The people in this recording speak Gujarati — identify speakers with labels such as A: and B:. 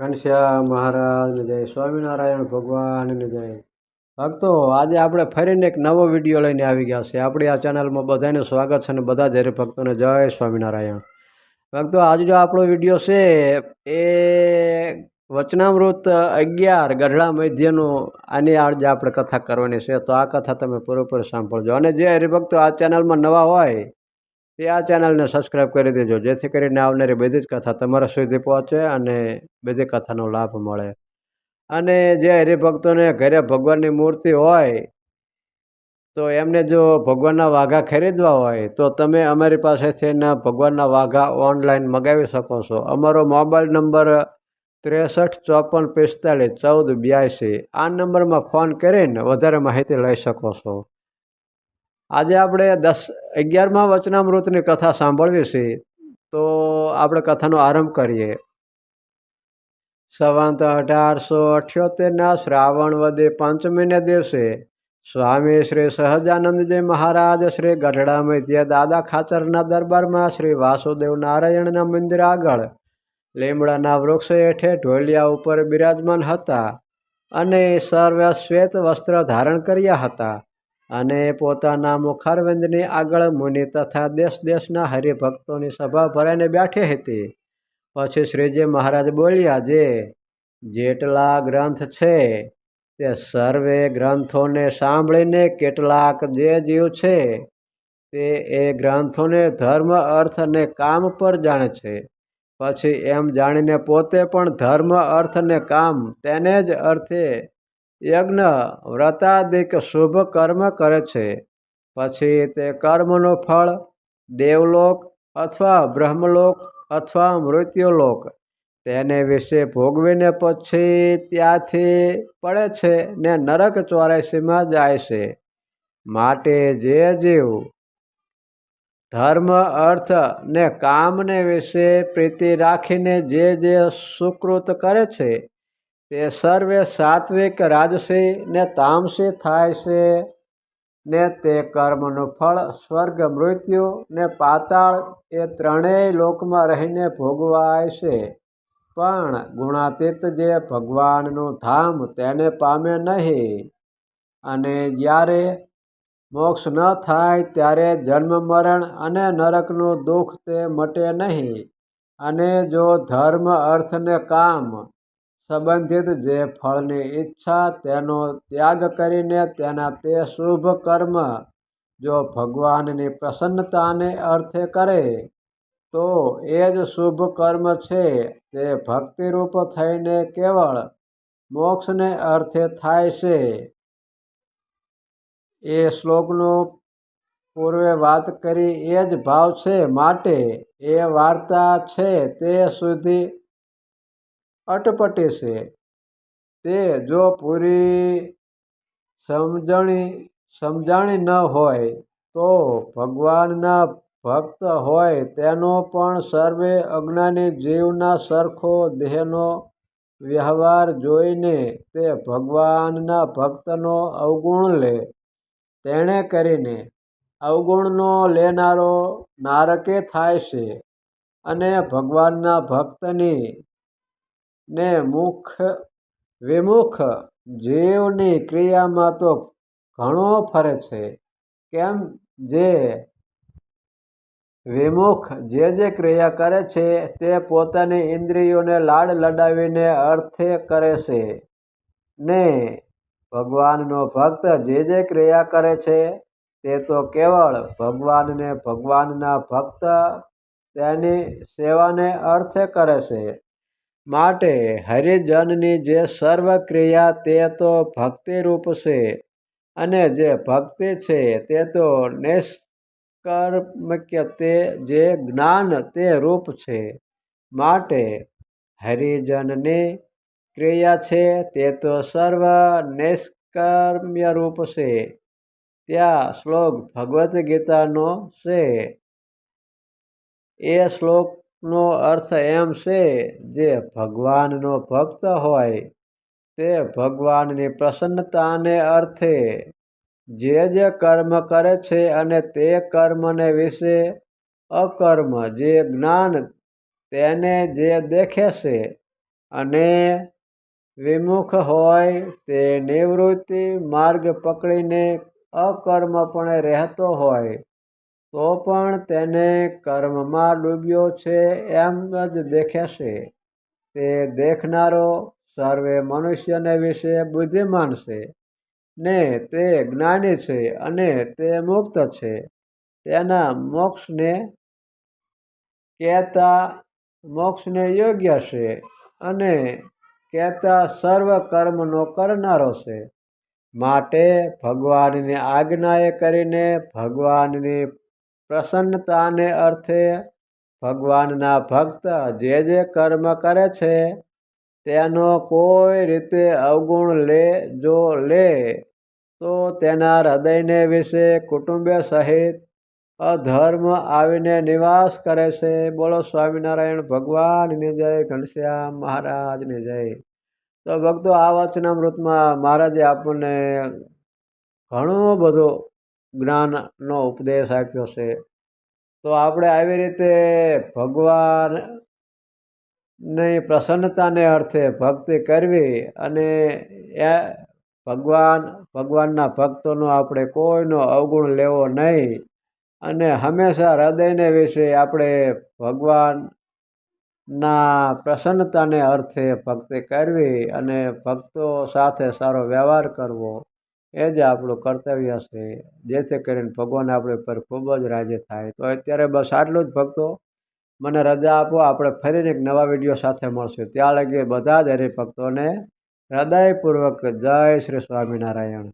A: ઘનશ્યામ મહારાજને જય સ્વામિનારાયણ ભગવાનને જય. ભક્તો, આજે આપણે ફરીને એક નવો વીડિયો લઈને આવી ગયા છે આપણી આ ચેનલમાં બધાને સ્વાગત છે અને બધા જ હરિભક્તોને જય સ્વામિનારાયણ. ભક્તો આજનો આપણો વીડિયો છે, એ વચનામૃત અગિયાર ગઢડા મધ્યનો, આની આજે આપણે કથા કરવાની છે, તો આ કથા તમે પૂરેપૂરી સાંભળજો. અને જે હરિભક્તો આ ચેનલમાં નવા હોય તે આ ચેનલને સબસ્ક્રાઈબ કરી દેજો. જેથી કરીને આવનારી બધી જ કથા તમારા સુધી પહોંચે અને બધી કથાનો લાભ મળે. અને જે હરિભક્તોને ઘરે ભગવાનની મૂર્તિ હોય, તો એમને જો ભગવાનના વાઘા ખરીદવા હોય, તો તમે અમારી પાસેથી ભગવાનના વાઘા ઓનલાઈન મગાવી શકો છો. અમારો મોબાઈલ નંબર ત્રેસઠ, ચોપન, પિસ્તાલીસ, ચૌદ, બ્યાસી, આ નંબરમાં ફોન કરીને વધારે માહિતી લઈ શકો છો. આજે આપણે દસ, અગિયારમાં વચનામૃતની કથા સાંભળવી છે, તો આપણે કથાનો આરંભ કરીએ. સવંત અઢારસો અઠ્યોતેરના શ્રાવણ વદે પંચમીને દિવસે સ્વામી શ્રી સહજાનંદજી મહારાજ શ્રી ગઢડા મધ્ય દાદા ખાચરના દરબારમાં શ્રી વાસુદેવ નારાયણના મંદિર આગળ લીમડાના વૃક્ષ હેઠે ઢોલિયા ઉપર બિરાજમાન હતા અને સર્વ શ્વેત વસ્ત્ર ધારણ કર્યા હતા. અને પોતાના મુખારવિંદની આગળ મુનિ તથા દેશ દેશના હરિભક્તોની સભા ભરાઈને બેઠી હતી. પછી શ્રીજી મહારાજ બોલ્યા, જે જેટલા ગ્રંથ છે તે સર્વે ગ્રંથોને સાંભળીને કેટલાક જે જીવ છે તે એ ગ્રંથોને ધર્મ, અર્થ અને કામ પર જાણે છે. પછી એમ જાણીને પોતે પણ ધર્મ, અર્થ અને કામ તેને જ અર્થે યજ્ઞ, વ્રતાદિક શુભ કર્મ કરે છે. પછી તે કર્મનું ફળ, દેવલોક અથવા બ્રહ્મલોક અથવા મૃત્યુલોક. તેને વિશે ભોગવીને પછી ત્યાંથી પડે છે ને નરક ચોરાસીમાં જાય છે. માટે જે જીવ, ધર્મ, અર્થ ને કામને વિશે પ્રીતિ રાખીને જે જે સુકૃત કરે છે તે સર્વે સાત્વિક રાજસી ને તામસી થાય છે ને તે કર્મનું ફળ, સ્વર્ગ, મૃત્યુ ને પાતાળ એ ત્રણેય લોકમાં રહીને ભોગવાય છે. પણ ગુણાતીત જે ભગવાનનું ધામ તેને પામે નહીં. અને જ્યારે મોક્ષ ન થાય ત્યારે જન્મ, મરણ અને નરકનું દુઃખ તે મટે નહીં. અને જો ધર્મ, અર્થ ને કામ સંબંધિત જે ફળની ઈચ્છા તેનો ત્યાગ કરીને તેના તે શુભ કર્મ જો ભગવાનની પ્રસન્નતાને અર્થે કરે, તો એ જ શુભ કર્મ છે. તે ભક્તિરૂપ થઈને કેવળ મોક્ષને અર્થે થાય છે. એ શ્લોકનો પૂર્વે વાત કરી એ જ ભાવ છે માટે એ વાર્તા છે તે સુધી અટપટી છે. તે જો પૂરી સમજણી, સમજાણી ન હોય તો ભગવાનના ભક્ત હોય તેનો પણ સર્વે અજ્ઞાની જીવના સરખો દેહનો વ્યવહાર જોઈને તે ભગવાનના ભક્તનો અવગુણ લે. તેણે કરીને અવગુણનો લેનારો નારકે થાય છે અને ભગવાનના ભક્તની ને મુખ વિમુખ જીવની ક્રિયામાં તો ઘણો ફરે છે. કેમ? જે વિમુખ જે જે ક્રિયા કરે છે તે પોતાની ઇન્દ્રિયોને લાડ લડાવીને અર્થે કરે છે. ને ભગવાનનો ભક્ત જે જે ક્રિયા કરે છે તે તો કેવળ ભગવાનને ભગવાનના ભક્ત તેની સેવાને અર્થે કરે છે. માટે હરિજનની જે સર્વ ક્રિયા તે તો ભક્તિરૂપ છે અને જે ભક્તિ છે તે તો નિષ્કર્મક્ય તે જે જ્ઞાન તે રૂપ છે. માટે હરિજનની ક્રિયા છે તે તો સર્વ નિષ્કર્મ્ય રૂપ છે. ત્યાં શ્લોક ભગવદ્ ગીતાનો છે. એ શ્લોકનો અર્થ એમ છે જે ભગવાનનો ભક્ત હોય, તે ભગવાનની પ્રસન્નતાને અર્થે જે જે કર્મ કરે છે અને તે કર્મને વિશે અકર્મ, જે જ્ઞાન તેને જે દેખે છે અને વિમુખ હોય, તે નિવૃત્તિ માર્ગ પકડીને અકર્મપણે રહેતો હોય. તો પણ તેને કર્મમાં ડૂબ્યો છે એમ જ દેખાશે. તે દેખનારો સર્વે મનુષ્યને વિશે બુદ્ધિમાન છે. ને તે જ્ઞાની છે અને તે મુક્ત છે. તેના મોક્ષને કહેતા મોક્ષને યોગ્ય છે અને કહેતા સર્વ કર્મનો કરનારો છે. માટે ભગવાનની આજ્ઞાએ કરીને ભગવાનની પ્રસન્નતાને અર્થે ભગવાનના ભક્ત જે જે કર્મ કરે છે, તેનો કોઈ રીતે અવગુણ લે, જો લે, તો તેના હૃદયને વિશે કુટુંબે સહિત અધર્મ આવીને નિવાસ કરે છે. બોલો સ્વામિનારાયણ, ભગવાનની જય, ઘનશ્યામ મહારાજની જય. તો ભક્તો, આ વચનામૃતમાં મહારાજે આપણને ઘણો બધો જ્ઞાનનો ઉપદેશ આપ્યો છે. તો આપણે આવી રીતે ભગવાનની પ્રસન્નતાને અર્થે ભક્તિ કરવી અને એ ભગવાન, ભગવાનના ભક્તોનો આપણે કોઈનો અવગુણ લેવો નહીં અને હંમેશા હૃદયને વિશે આપણે ભગવાનના પ્રસન્નતાને અર્થે ભક્તિ કરવી અને ભક્તો સાથે સારો વ્યવહાર કરવો. એ જ આપણું કર્તવ્ય છે. જેથી કરીને ભગવાન આપણે પર ખૂબ જ રાજી થાય. તો અત્યારે બસ આટલું જ ભક્તો. મને રજા આપો, આપણે ફરીને એક નવા વીડિયો સાથે મળશું. ત્યાં લગી બધા જ હરિભક્તોને હૃદયપૂર્વક જય શ્રી સ્વામિનારાયણ.